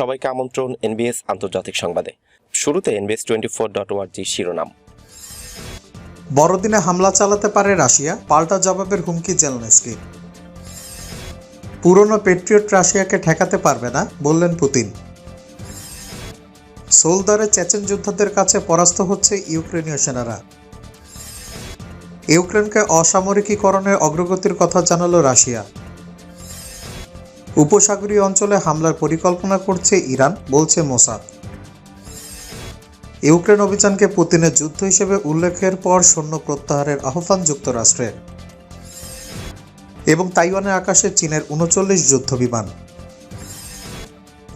সবাইকে আমন্ত্রণ এনবিএস আন্তর্জাতিক সংবাদে। শুরুতে এনবিএস টোয়েন্টি ফোর ডট ওয়ার্জি শিরোনাম। বড়দিনে হামলা চালাতে পারে রাশিয়া, পাল্টা জবাবের হুমকি জেলনেস্কি পুরনো পেট্রিয়ট রাশিয়াকে ঠেকাতে পারবে না, বললেন পুতিন। সোলদারে চেচেন যোদ্ধাদের কাছে পরাস্ত হচ্ছে ইউক্রেনীয় সেনারা। ইউক্রেনকে অসামরিকীকরণের অগ্রগতির কথা জানালো রাশিয়া। উপসাগরীয় অঞ্চলে হামলার পরিকল্পনা করছে ইরান, বলছে মোসাদ। ইউক্রেন অভিযানকে পুতিনের যুদ্ধ হিসেবে উল্লেখের পর সৈন্য প্রত্যাহারের আহ্বান যুক্তরাষ্ট্রের। এবং তাইওয়ানের আকাশে চীনের উনচল্লিশ যুদ্ধ বিমান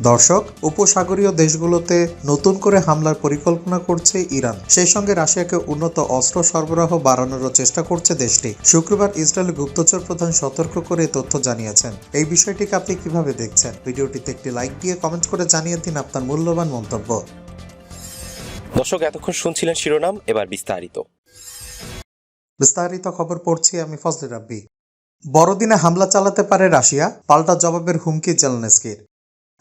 দর্শক উপসাগরীয় দেশগুলোতে নতুন করে হামলার পরিকল্পনা করছে ইরান। সেই সঙ্গে রাশিয়াকে উন্নত অস্ত্র সরবরাহ বাড়ানোরও চেষ্টা করছে দেশটি। শুক্রবার ইসরায়েল গুপ্তচর প্রধান সতর্ক করে তথ্য জানিয়েছেন। এই বিষয়টিকে আপনি কীভাবে দেখছেন? ভিডিওটিতে একটি লাইক দিয়ে কমেন্ট করে জানিয়ে দিন আপনার মূল্যবান মন্তব্য। দর্শক এতক্ষণ শুনছিলেন শিরোনাম এবার বিস্তারিত। বিস্তারিত খবর পড়ছি আমি ফজলে রাব্বি। বড়দিনে হামলা চালাতে পারে রাশিয়া? পাল্টা জবাবের হুমকি জেলনেস্কির।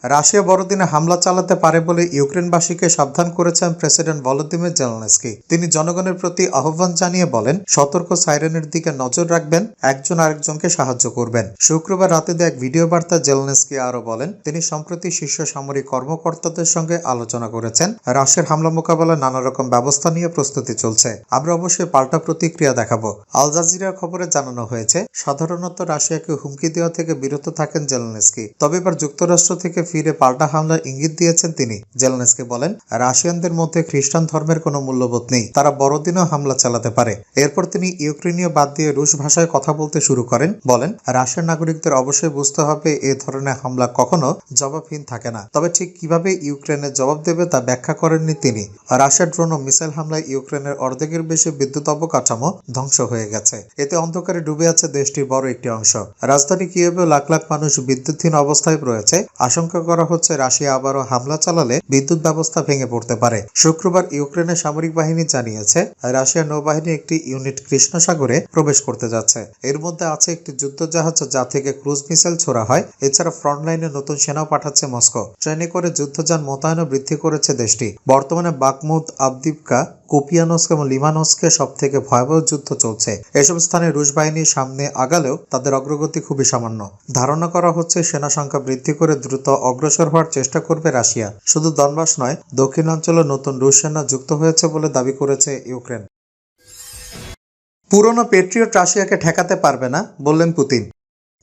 রাশিয়া বড়দিনে হামলা চালাতে পারে বলে ইউক্রেনবাসীকে সাবধান করেছেন প্রেসিডেন্ট ভলোদিমির জেলনেস্কি। তিনি জনগণের প্রতি আহ্বান জানিয়ে বলেন, সতর্ক সাইরেনের দিকে নজর রাখবেন, একজন আরেকজনকে সাহায্য করবেন। শুক্রবার রাতে এক ভিডিও বার্তা জেলনেস্কি আরও বলেন, তিনি সম্প্রতি শীর্ষ সামরিক কর্মকর্তাদের সঙ্গে আলোচনা করেছেন। রাশিয়ার হামলা মোকাবেলায় নানা রকম ব্যবস্থা নিয়ে প্রস্তুতি চলছে। আমরা অবশ্যই পাল্টা প্রতিক্রিয়া দেখাবো। আল জাজিরার খবরে জানানো হয়েছে, সাধারণত রাশিয়াকে হুমকি দেওয়া থেকে বিরত থাকেন জেলনেস্কি। তবে এবার যুক্তরাষ্ট্র থেকে ফিরে পাল্টা হামলার ইঙ্গিত দিয়েছেন তিনি। জেলনেস্কি বলেন, রাশিয়ানদের মধ্যে খ্রিস্টান ধর্মের কোনো মূল্যবোধ নেই। তারা বড়দিনেও হামলা চালাতে পারে। এরপর তিনি ইউক্রেনীয় বাদ দিয়ে রুশ ভাষায় কথা বলতে শুরু করেন। বলেন রাশিয়ার নাগরিকদের অবশ্যই বুঝতে হবে এ ধরনের হামলা কখনো জবাবহীন থাকে না। তবে ঠিক কীভাবে ইউক্রেনের জবাব দেবে তা ব্যাখ্যা করেননি তিনি। রাশিয়ার ড্রোন ও মিসাইল হামলায় ইউক্রেনের অর্ধেকের বেশি বিদ্যুৎ অবকাঠামো ধ্বংস হয়ে গেছে। এতে অন্ধকারে ডুবে আছে দেশটির বড় একটি অংশ। রাজধানী কিয়েভে লাখ লাখ মানুষ বিদ্যুৎহীন অবস্থায় রয়েছে। আশঙ্কা করা হচ্ছে, রাশিয়া আবারও হামলা চালালে বিদ্যুৎ ব্যবস্থা ভেঙে পড়তে পারে। শুক্রবার ইউক্রেনের সামরিক বাহিনী জানিয়েছে রাশিয়ার নৌবাহিনী একটি ইউনিট কৃষ্ণ সাগরে প্রবেশ করতে যাচ্ছে। এর মধ্যে আছে একটি যুদ্ধজাহাজ যা থেকে ক্রুজ মিসাইল ছোড়া হয়। এছাড়া ফ্রন্টলাইনে নতুন সেনাও পাঠাচ্ছে মস্কো। ট্রেনে করে যুদ্ধযান মোতায়েনও বৃদ্ধি করেছে দেশটি। বর্তমানে বাকমুদ আবদিপকা কোপিয়ানস্ক এবং লিমানস্কে সব থেকে ভয়াবহ যুদ্ধ চলছে। এসব স্থানে রুশ বাহিনীর সামনে আগালেও তাদের অগ্রগতি খুবই সামান্য। ধারণা করা হচ্ছে সেনা সংখ্যা বৃদ্ধি করে দ্রুত অগ্রসর হওয়ার চেষ্টা করবে রাশিয়া। শুধু দনবাস নয় দক্ষিণাঞ্চলে নতুন রুশ সেনা যুক্ত হয়েছে বলে দাবি করেছে ইউক্রেন। পুরনো পেট্রিয়ট রাশিয়াকে ঠেকাতে পারবে না, বললেন পুতিন।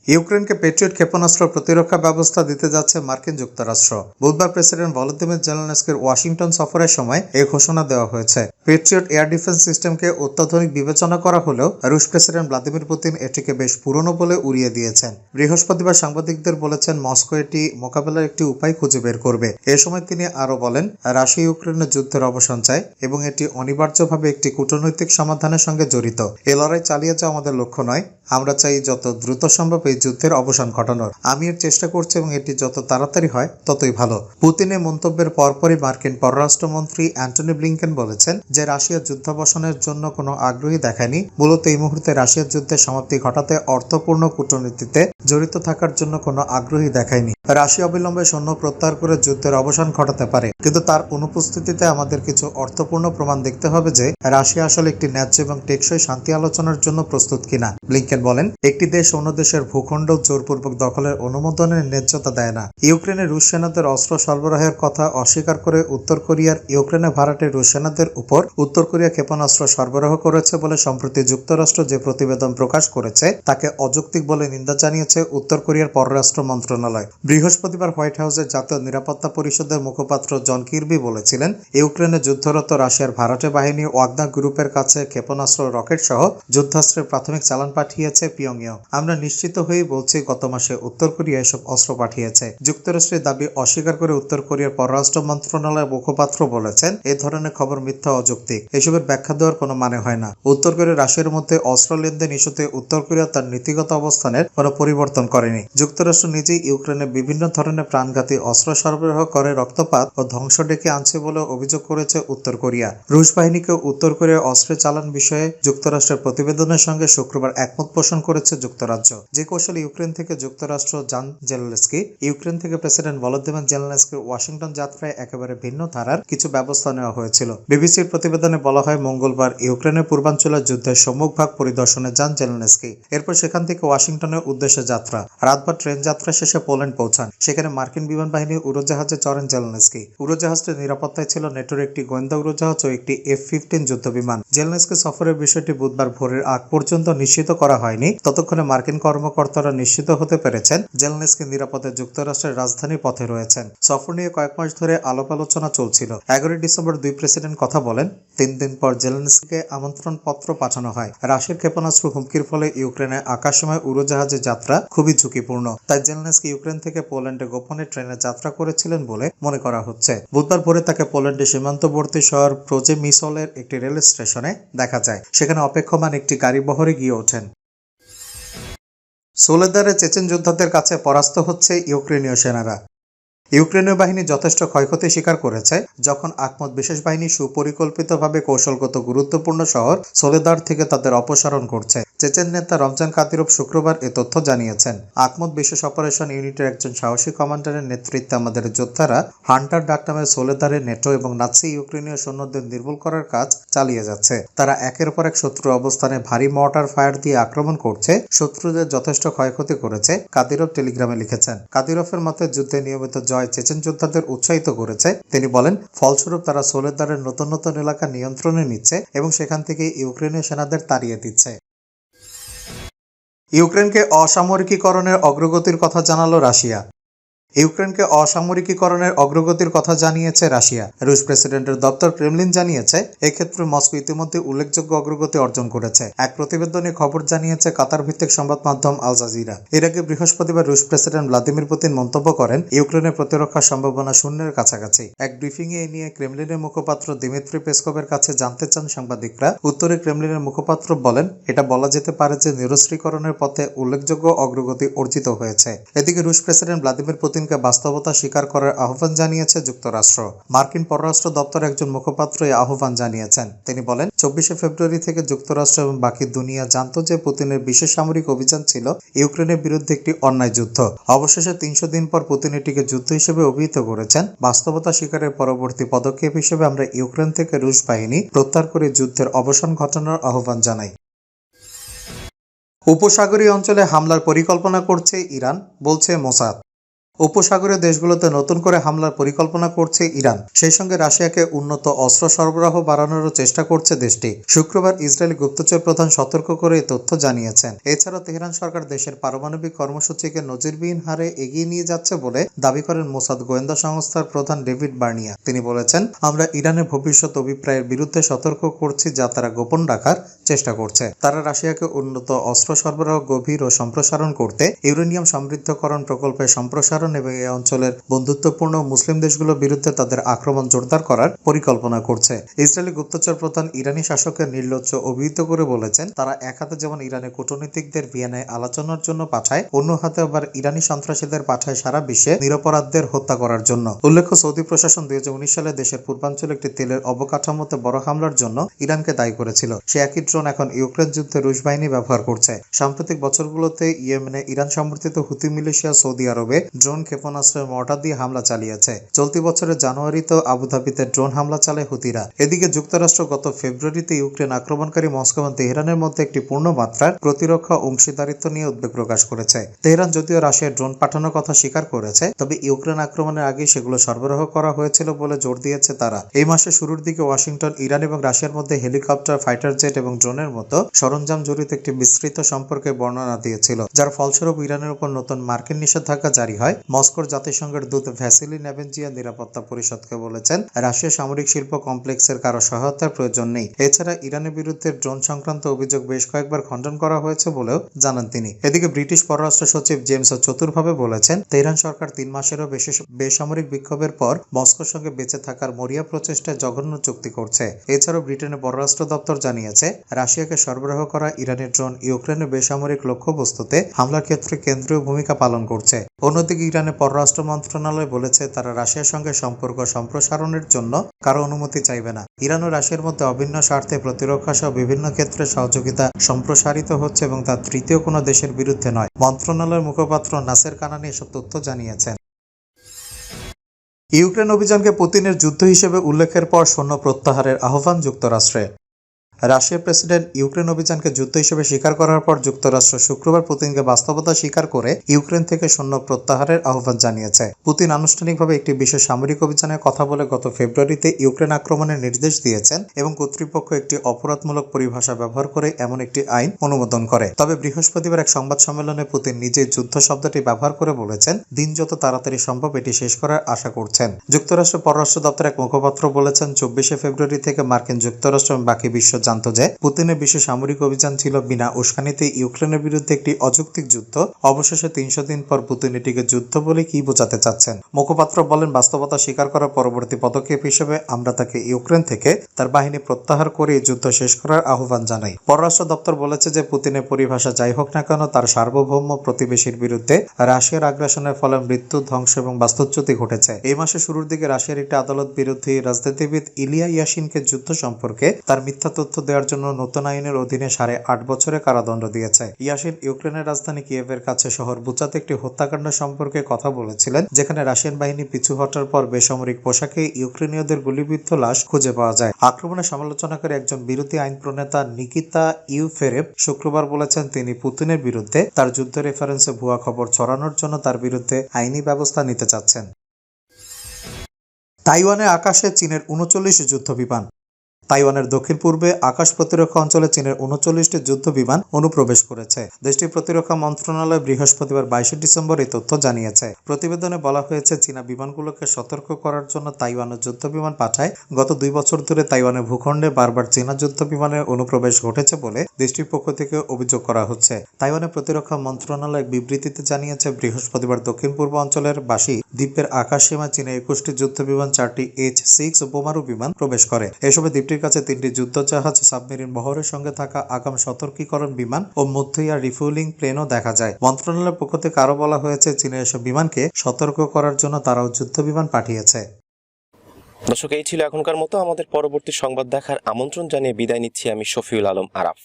ইউক্রেনকে পেট্রিয়ট ক্ষেপণাস্ত্র প্রতিরক্ষা ব্যবস্থা দিতে যাচ্ছে মার্কিন যুক্তরাষ্ট্র। বুধবার প্রেসিডেন্ট ভলোদিমির জেলেনস্কির ওয়াশিংটন সফরের সময় এই ঘোষণা দেওয়া হয়েছে। পেট্রিয়ট এয়ার ডিফেন্স সিস্টেমকে অত্যাধুনিক বিবেচনা করা হলেও রুশ প্রেসিডেন্ট ভ্লাদিমির পুতিন এটিকে বেশ পুরনো বলে উড়িয়ে দিয়েছেন। বৃহস্পতিবার সাংবাদিকদের বলেছেন, মস্কো এটি মোকাবেলার একটি উপায় খুঁজে বের করবে। এ সময় তিনি আরও বলেন, রাশিয়া ইউক্রেনের যুদ্ধের অবসান চায় এবং এটি অনিবার্যভাবে একটি কূটনৈতিক সমাধানের সঙ্গে জড়িত। এ লড়াই চালিয়ে যাওয়া আমাদের লক্ষ্য নয়। আমরা চাই যত দ্রুত সম্ভব এই যুদ্ধের অবসান ঘটানোর। আমি এর চেষ্টা করছি এবং এটি যত তাড়াতাড়ি হয়, ততই ভালো। পুতিনের মন্তব্যের পরপরই মার্কিন পররাষ্ট্রমন্ত্রী অ্যান্টনি ব্লিংকেন বলেছেন যে, রাশিয়া যুদ্ধাবসানের জন্য কোনো আগ্রহী দেখায়নি। মূলত এই মুহূর্তে রাশিয়ার যুদ্ধের সমাপ্তি ঘটাতে অর্থপূর্ণ কূটনীতিতে জড়িত থাকার জন্য কোনো আগ্রহী দেখায়নি। রাশিয়া অবিলম্বে সৈন্য প্রত্যাহার করে যুদ্ধের অবসান ঘটাতে পারে। কিন্তু তার অনুপস্থিতিতে আমাদের কিছু অর্থপূর্ণ প্রমাণ দেখতে হবে যে, রাশিয়া আসলে একটি ন্যায্য এবং টেকসই শান্তি আলোচনার জন্য প্রস্তুত কিনা। ব্লিংকেন বলেন, একটি দেশ অন্য দেশের ভূখণ্ড জোরপূর্বক দখলের অনুমোদনের ন্যায্যতা দেয় না। ইউক্রেনের রুশ সেনাদের অস্ত্র সরবরাহের কথা অস্বীকার করে উত্তর কোরিয়ার ইউক্রেনে ভাড়াটে রুশ সেনাদের উপর উত্তর কোরিয়া ক্ষেপণাস্ত্র সরবরাহ করেছে বলে সম্প্রতি যুক্তরাষ্ট্র যে প্রতিবেদন প্রকাশ করেছে, তাকে অযৌক্তিক বলে নিন্দা জানিয়েছে উত্তর কোরিয়ার পররাষ্ট্র মন্ত্রণালয়। বৃহস্পতিবার হোয়াইট হাউসের জাতীয় নিরাপত্তা পরিষদের মুখপাত্র জন কির্বি বলেছিলেন, ইউক্রেনে যুদ্ধরত রাশিয়ার ভাড়াটে বাহিনী ওয়াগনা গ্রুপের কাছে ক্ষেপণাস্ত্র রকেট সহ যুদ্ধাস্ত্রের প্রাথমিক চালান পাঠিয়েছে পিয়ংইয়ং। আমরা নিশ্চিত হয়ে বলছি, গত মাসে উত্তর কোরিয়া এসব অস্ত্র পাঠিয়েছে। যুক্তরাষ্ট্রের দাবি অস্বীকার করে উত্তর কোরিয়ার পররাষ্ট্র মন্ত্রণালয়ের মুখপাত্র বলেছেন, এ ধরনের খবর মিথ্যা অযৌক্তিক এসবের ব্যাখ্যা দেওয়ার কোনো মানে হয় না। উত্তর কোরিয়া রাশিয়ার মধ্যে অস্ত্র লেনদেন ইস্যুতে উত্তর কোরিয়া তার নীতিগত অবস্থানের কোনো পরিবর্তন করেনি। যুক্তরাষ্ট্র নিজেই ইউক্রেনে বিভিন্ন ধরনের প্রাণঘাতী অস্ত্র সরবরাহ করে রক্তপাত ও ধ্বংস ডেকে আনছে বলে অভিযোগ করেছে উত্তর কোরিয়া। রুশ বাহিনীকে উত্তর কোরিয়া অস্ত্রের চালান বিষয়ে যুক্তরাষ্ট্রের প্রতিবেদনের সঙ্গে শুক্রবার একমত পোষণ করেছে যুক্তরাজ্য। যে কৌশলে ইউক্রেন থেকে যুক্তরাষ্ট্র যান জেলেনস্কি, ইউক্রেন থেকে প্রেসিডেন্ট ভলোদিমির জেলেনস্কির ওয়াশিংটন যাত্রায় একেবারে ভিন্ন ধারার কিছু ব্যবস্থা নেওয়া হয়েছিল। বিবিসির প্রতিবেদনে বলা হয়, মঙ্গলবার ইউক্রেনের পূর্বাঞ্চলের যুদ্ধের সম্মুখভাগ পরিদর্শনে যান জেলেনস্কি। এরপর সেখান থেকে ওয়াশিংটনের উদ্দেশ্যে যাত্রা। রাতভর ট্রেন যাত্রা শেষে পোল্যান্ড পৌঁছান। সেখানে মার্কিন বিমান বাহিনী উড়োজাহাজে চড়েন জেলেনস্কি। উড়োজাহাজটির নিরাপত্তায় ছিল নেটোর একটি গোয়েন্দা উড়োজাহাজ ও একটি এফ ফিফটিন যুদ্ধ বিমান জেলেনস্কি সফরের বিষয়টি বুধবার ভোরের আগ পর্যন্ত নিশ্চিত করা হয়নি। ততক্ষণে মার্কিন কর্মকর্তারা নিশ্চিত হতে পেরেছেন, জেলেনস্কি নিরাপদে যুক্তরাষ্ট্রের রাজধানীর পথে রয়েছেন। সফর নিয়ে কয়েক মাস ধরে আলাপ আলোচনা চলছিল। এগারোই ডিসেম্বর দুই প্রেসিডেন্ট কথা বলেন, তিন দিন পর জেলেনস্কিকে আমন্ত্রণ পত্র পাঠানো হয়। রাশিয়ার ক্ষেপণাস্ত্র হুমকির ফলে ইউক্রেনে আকাশময় উড়োজাহাজে যাত্রা খুবই ঝুঁকিপূর্ণ। তাই জেলেনস্কি ইউক্রেন থেকে পোল্যান্ডে গোপনে ট্রেনে যাত্রা করেছিলেন বলে মনে করা হচ্ছে। বুধবার ভোরে তাকে পোল্যান্ডের সীমান্তবর্তী শহর প্রোজে মিসলের একটি রেল স্টেশনে দেখা যায়। সেখানে অপেক্ষমান একটি গাড়ি বহরে গিয়ে ওঠেন। সোলেদারে চেচেন যোদ্ধাদের কাছে পরাস্ত হচ্ছে ইউক্রেনীয় সেনারা। ইউক্রেনীয় বাহিনী যথেষ্ট ক্ষয়ক্ষতি স্বীকার করেছে, যখন আকমত বিশেষ বাহিনী সুপরিকল্পিতভাবে কৌশলগত গুরুত্বপূর্ণ শহর সোলেদার থেকে তাদের অপসারণ করছে। চেচেন নেতা রমজান কাদিরভ শুক্রবার এ তথ্য জানিয়েছেন। আকমত বিশেষ অপারেশন ইউনিটের একজন সাহসী কমান্ডারের নেতৃত্বে আমাদের যোদ্ধারা হান্টার ডাক নামের সোলেদারে নেটো এবং নাৎসি ইউক্রেনীয় সৈন্যদের নির্মূল করার কাজ চালিয়ে যাচ্ছে। তারা একের পর এক শত্রু অবস্থানে ভারী মর্টার ফায়ার দিয়ে আক্রমণ করছে। শত্রুদের যথেষ্ট ক্ষয়ক্ষতি করেছে কাদিরভ টেলিগ্রামে লিখেছেন। কাদিরফের মতে যুদ্ধে নিয়মিত জয় চেচেন যোদ্ধাদের উৎসাহিত করেছে। তিনি বলেন, ফলস্বরূপ তারা সোলেদারের নতুন নতুন এলাকা নিয়ন্ত্রণে নিচ্ছে এবং সেখান থেকে ইউক্রেনীয় সেনাদের তাড়িয়ে দিচ্ছে। ইউক্রেনকে অসামরিকীকরণের অগ্রগতির কথা জানালো রাশিয়া। ইউক্রেনকে অসামরিকীকরণের অগ্রগতির কথা জানিয়েছে রাশিয়া। রুশ প্রেসিডেন্টের দপ্তর ক্রেমলিন জানিয়েছে, এক্ষেত্রে মস্কো ইতিমধ্যে উল্লেখযোগ্য অগ্রগতি অর্জন করেছে। এক প্রতিবেদনে খবর জানিয়েছে কাতার ভিত্তিক সংবাদ মাধ্যম আল জাজিরা। এর আগে বৃহস্পতিবার রুশ প্রেসিডেন্ট ভ্লাদিমির পুতিন মন্তব্য করেন ইউক্রেনের প্রতিরক্ষা সম্ভাবনা শূন্যের কাছাকাছি। এক ব্রিফিং এ নিয়ে ক্রেমলিনের মুখপাত্র দিমিত্রি পেসকোভের কাছে জানতে চান সাংবাদিকরা। উত্তরে ক্রেমলিনের মুখপাত্র বলেন, এটা বলা যেতে পারে যে নিরস্ত্রীকরণের পথে উল্লেখযোগ্য অগ্রগতি অর্জিত হয়েছে। এদিকে রুশ প্রেসিডেন্ট ভ্লাদিমির পুতিনকে বাস্তবতা স্বীকার করার আহ্বান জানিয়েছে যুক্তরাষ্ট্র। মার্কিন পররাষ্ট্র দপ্তর একজন মুখপাত্র এই আহ্বান জানিয়েছেন। তিনি বলেন, চব্বিশে ফেব্রুয়ারি থেকে যুক্তরাষ্ট্র এবং বাকি দুনিয়া জানত যে পুতিনের বিশেষ সামরিক অভিযান ছিল ইউক্রেনের বিরুদ্ধে একটি অন্যায় যুদ্ধ। অবশেষে তিনশো দিন পর পুতিন এটিকে যুদ্ধ হিসেবে অভিহিত করেছেন। বাস্তবতা স্বীকারের পরবর্তী পদক্ষেপ হিসেবে আমরা ইউক্রেন থেকে রুশ বাহিনী প্রত্যাহার করে যুদ্ধের অবসান ঘটানোর আহ্বান জানাই। উপসাগরীয় অঞ্চলে হামলার পরিকল্পনা করছে ইরান, বলছে মোসাদ। উপসাগরীয় দেশগুলোতে নতুন করে হামলার পরিকল্পনা করছে ইরান। সেই সঙ্গে রাশিয়াকে উন্নত অস্ত্র সরবরাহ বাড়ানোরও চেষ্টা করছে দেশটি। শুক্রবার ইসরায়েলি গুপ্তচর প্রধান সতর্ক করে এই তথ্য জানিয়েছেন। এছাড়াও তেহরান সরকার দেশের পারমাণবিক কর্মসূচিকে নজিরবিহীন হারে এগিয়ে নিয়ে যাচ্ছে বলে দাবি করেন মোসাদ গোয়েন্দা সংস্থার প্রধান ডেভিড বার্নিয়া। তিনি বলেছেন, আমরা ইরানের ভবিষ্যৎ অভিপ্রায়ের বিরুদ্ধে সতর্ক করছি যা তারা গোপন রাখার চেষ্টা করছে। তারা রাশিয়াকে উন্নত অস্ত্র সরবরাহ গভীর ও সম্প্রসারণ করতে ইউরেনিয়াম সমৃদ্ধকরণ প্রকল্পের সম্প্রসারণ এবং এই অঞ্চলের বন্ধুত্বপূর্ণ মুসলিম দেশগুলোর বিরুদ্ধে তাদের আক্রমণ জোরদার করার পরিকল্পনা করছে। ইসরায়েলি গুপ্তচর প্রধান ইরানি শাসকের নির্লজ্জ অভিহিত করে বলেছেন, তারা এক হাতে যেমন ইরানের কূটনীতিকদের ভিয়েনায় আলোচনার জন্য পাঠায়, অন্য হাতে আবার ইরানি সন্ত্রাসীদের পাঠায় সারা বিশ্বে নিরপরাধদের হত্যা করার জন্য। উল্লেখ্য, সৌদি প্রশাসন দুই সালে দেশের পূর্বাঞ্চলে একটি তেলের অবকাঠামোতে বড় হামলার জন্য ইরানকে দায়ী করেছিল। সে একই ড্রোন এখন ইউক্রেন যুদ্ধে রুশ বাহিনী ব্যবহার করছে। সাম্প্রতিক বছরগুলোতে ইয়েমেনে ইরান সমর্থিত হুতি মিলিশিয়া সৌদি আরবে ড্রোন ক্ষেপণাস্ত্রের মর্টার দিয়ে হামলা চালিয়েছে। চলতি বছরের জানুয়ারিতেও আবুধাবিতে ড্রোন হামলা চালায় হুতিরা। এদিকে যুক্তরাষ্ট্র গত ফেব্রুয়ারিতে ইউক্রেন আক্রমণকারী মস্কো এবং তেহরানের মধ্যে একটি পূর্ণ মাত্রার প্রতিরক্ষা অংশীদারিত্ব নিয়ে উদ্বেগ প্রকাশ করেছে। তেহরান যদিও রাশিয়ার ড্রোন পাঠানোর কথা স্বীকার করেছে, তবে ইউক্রেন আক্রমণের আগে সেগুলো সরবরাহ করা হয়েছিল বলে জোর দিয়েছে তারা। এই মাসের শুরুর দিকে ওয়াশিংটন, ইরান এবং রাশিয়ার মধ্যে হেলিকপ্টার, ফাইটার জেট এবং ড্রোনের মতো সরঞ্জাম জড়িত একটি বিস্তৃত সম্পর্কে বর্ণনা দিয়েছিল, যার ফলস্বরূপ ইরানের উপর নতুন মার্কিন নিষেধাজ্ঞা জারি হয়। মস্কোর জাতিসংঘের দূত ভ্যাসিলি নেভেনজিয়া নিরাপত্তা পরিষদকে বলেছেন রাশিয়া সামরিক শিল্প কমপ্লেক্সের কারও সহায়তার প্রয়োজন নেই। এছাড়া ইরানের বিরুদ্ধে ড্রোন সংক্রান্ত অভিযোগ বেশ কয়েকবার খণ্ডন করা হয়েছে বলেও জানান তিনি। এদিকে ব্রিটিশ পররাষ্ট্র সচিব জেমস চতুর্ভাবে বলেছেন, তেহরান সরকার তিন মাসেরও বেশি বেসামরিক বিক্ষোভের পর মস্কোর সঙ্গে বেঁচে থাকার মরিয়া প্রচেষ্টায় জঘন্য চুক্তি করছে। এছাড়াও ব্রিটেনের পররাষ্ট্র দপ্তর জানিয়েছে, রাশিয়াকে সরবরাহ করা ইরানের ড্রোন ইউক্রেনের বেসামরিক লক্ষ্যবস্তুতে হামলার ক্ষেত্রে কেন্দ্রীয় ভূমিকা পালন করছে। অন্যদিকে ইরানের পররাষ্ট্র মন্ত্রণালয় বলেছে, তারা রাশিয়ার সঙ্গে সম্পর্ক সম্প্রসারণের জন্য কারও অনুমতি চাইবে না। ইরান ও রাশিয়ার মধ্যে অভিন্ন স্বার্থে প্রতিরক্ষা সহ বিভিন্ন ক্ষেত্রে সহযোগিতা সম্প্রসারিত হচ্ছে এবং তা তৃতীয় কোনো দেশের বিরুদ্ধে নয়। মন্ত্রণালয়ের মুখপাত্র নাসের কানানি এসব তথ্য জানিয়েছেন। ইউক্রেন অভিযানকে পুতিনের যুদ্ধ হিসেবে উল্লেখের পর সৈন্য প্রত্যাহারের আহ্বান যুক্তরাষ্ট্রে। রাশিয়ার প্রেসিডেন্ট ইউক্রেন অভিযানকে যুদ্ধ হিসেবে স্বীকার করার পর যুক্তরাষ্ট্র শুক্রবার পুতিনকে বাস্তবতা স্বীকার করে ইউক্রেন থেকে সৈন্য প্রত্যাহারের আহ্বান জানিয়েছে। পুতিন আনুষ্ঠানিকভাবে একটি বিশেষ সামরিক অভিযানের কথা বলে গত ফেব্রুয়ারিতে ইউক্রেন আক্রমণের নির্দেশ দিয়েছেন এবং কর্তৃপক্ষ একটি অপরাধমূলক পরিভাষা ব্যবহার করে এমন একটি আইন অনুমোদন করে। তবে বৃহস্পতিবার এক সংবাদ সম্মেলনে পুতিন নিজেই যুদ্ধ শব্দটি ব্যবহার করে বলেছেন, দিন যত তাড়াতাড়ি সম্ভব এটি শেষ করার আশা করছেন। যুক্তরাষ্ট্র পররাষ্ট্র দপ্তরের এক মুখপাত্র বলেছেন, চব্বিশে ফেব্রুয়ারি থেকে মার্কিন যুক্তরাষ্ট্র এবং বাকি বিশ্ব জানত যে, পুতিনের বিশ্ব সামরিক অভিযান ছিল বিনা উস্কানিতে ইউক্রেনের বিরুদ্ধে একটি অযৌক্তিক যুদ্ধ। অবশেষে তিনশো দিন পর পুতিন এটিকে যুদ্ধ বলে কি বোঝাতে চাচ্ছেন? মুখপাত্র বলেন, বাস্তবতা স্বীকার করার পরবর্তী পদক্ষেপ হিসেবে আমরা তাকে ইউক্রেন থেকে তার বাহিনী প্রত্যাহার করে যুদ্ধ শেষ করার আহ্বান জানাই। পররাষ্ট্র দপ্তর বলেছে যে, পুতিনের পরিভাষা যাই হোক না কেন, তার সার্বভৌম প্রতিবেশীর বিরুদ্ধে রাশিয়ার আগ্রাসনের ফলে মৃত্যু, ধ্বংস এবং বাস্তুচ্যুতি ঘটেছে। এই মাসের শুরুর দিকে রাশিয়ার একটি আদালত বিরোধী রাজনীতিবিদ ইলিয়া ইয়াসিনকে যুদ্ধ সম্পর্কে তার মিথ্যা তথ্য দেওয়ার জন্য নতুন আইনের অধীনে সাড়ে আট বছরের কারাদণ্ড দিয়েছে। ইয়াসিন ইউক্রেনের রাজধানী কিয়েভের কাছে শহর বুচাতে একটি হত্যাকাণ্ড সম্পর্কে কথা বলেছিলেন, যেখানে রাশিয়ান বাহিনী পিছু হটার পর বেসামরিক পোশাকে ইউক্রেনীয়দের গুলিবিদ্ধ লাশ খুঁজে পাওয়া যায়। আক্রমণের সমালোচনা করে একজন বিরোধী আইন প্রণেতা নিকিতা ইউফেরেভ শুক্রবার বলেছেন, তিনি পুতিনের বিরুদ্ধে তার যুদ্ধ রেফারেন্সে ভুয়া খবর ছড়ানোর জন্য তার বিরুদ্ধে আইনি ব্যবস্থা নিতে চাচ্ছেন। তাইওয়ানের আকাশে চীনের উনচল্লিশ যুদ্ধ বিমান তাইওয়ানের দক্ষিণ পূর্বে আকাশ প্রতিরক্ষা অঞ্চলে চীনের উনচল্লিশটি যুদ্ধ বিমান অনুপ্রবেশ করেছে। দেশটির প্রতিরক্ষা মন্ত্রণালয় বৃহস্পতিবার বাইশে ডিসেম্বর এই তথ্য জানিয়েছে। প্রতিবেদনে বলা হয়েছে, চীনা বিমানগুলোকে সতর্ক করার জন্য তাইওয়ানের যুদ্ধ বিমান পাঠায়। গত দুই বছর ধরে তাইওয়ানের ভূখণ্ডে বারবার চীনা যুদ্ধ বিমানের অনুপ্রবেশ ঘটেছে বলে দেশটির পক্ষ থেকে অভিযোগ করা হচ্ছে। তাইওয়ানের প্রতিরক্ষা মন্ত্রণালয় বিবৃতিতে জানিয়েছে, বৃহস্পতিবার দক্ষিণ পূর্ব অঞ্চলের বাসী দ্বীপের আকাশ সীমায় চীনের একুশটি যুদ্ধ বিমান, চারটি এইচ সিক্স বোমারু বিমান প্রবেশ করে। এসবে দ্বীপটির কাছে তিনটি যুদ্ধজাহাজ সাবমেরিন বহরের সঙ্গে থাকা আগাম সতর্কীকরণ বিমান ও মধ্যইয়া রিফুয়েলিং প্লেনও দেখা যায়। মন্ত্রণালয়ের পক্ষ থেকে আরও বলা হয়েছে, চীনের এসব বিমানকে সতর্ক করার জন্য তারাও যুদ্ধ বিমান পাঠিয়েছে। দর্শক, এই ছিল এখনকার মতো। আমাদের পরবর্তী সংবাদ দেখার আমন্ত্রণ জানিয়ে বিদায় নিচ্ছি আমি শফিউল আলম আরাফ।